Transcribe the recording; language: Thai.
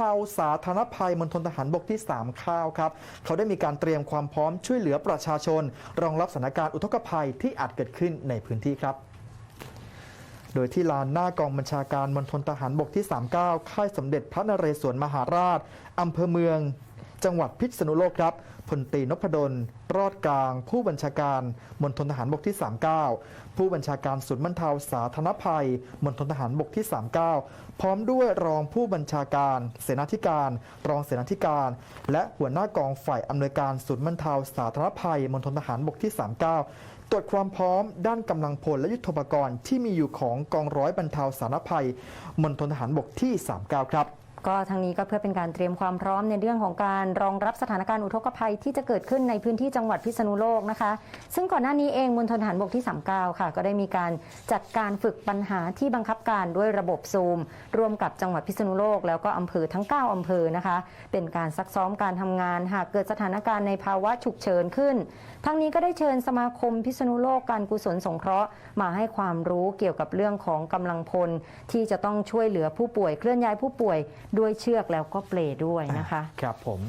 เผาสาธารณภัยมณฑลทหารบกที่ 3 ข้าวครับ เขาได้มีการเตรียมความพร้อมช่วยเหลือประชาชน รองรับสถานการณ์อุทกภัยที่อาจเกิดขึ้นในพื้นที่ครับ โดยที่ลานหน้ากองบัญชาการมณฑลทหารบกที่ 39 ค่ายสมเด็จพระนเรศวรมหาราชอำเภอเมือง จังหวัดพิษณุโลกครับพลตรีนพดล รอดกลาง ผู้บัญชาการมณฑลทหารบกที่ 39 ผู้บัญชาการศูนย์บรรเทาสาธารณภัยมณฑลทหารบกที่ 39 พร้อมด้วยรองผู้บัญชาการ เสนาธิการ รองเสนาธิการ และหัวหน้ากองฝ่ายอำนวยการศูนย์บรรเทาสาธารณภัยมณฑลทหารบกที่ 39ตรวจความพร้อมด้านกำลังพลและยุทธปกรณ์ที่มีอยู่ของกองร้อยบรรเทาสาธารณภัยมณฑลทหารบกที่ 39 ครับ ก็ทางนี้ก็เพื่อเป็นการเตรียมความพร้อมในเรื่องของการรองรับสถานการณ์อุทกภัยที่จะเกิดขึ้นในพื้นที่จังหวัดพิษณุโลกนะคะ ซึ่งก่อนหน้านี้เองมณฑลทหารบกที่ 39 ค่ะ ก็ได้มีการจัดการฝึกปัญหาที่บังคับการด้วยระบบซูม ร่วมกับจังหวัดพิษณุโลก แล้วก็อำเภอทั้ง 9อำเภอนะคะ เป็นการซักซ้อมการทำงาน หากเกิดสถานการณ์ในภาวะฉุกเฉินขึ้น ทั้งนี้ก็ได้เชิญสมาคมพิษณุโลกการกุศลสงเคราะห์มาให้ความรู้เกี่ยวกับเรื่องของกำลังพลที่จะต้องช่วยเหลือผู้ป่วยเคลื่อนย้ายผู้ป่วยด้วยเชือกแล้วก็เปลด้วยนะคะ ครับผม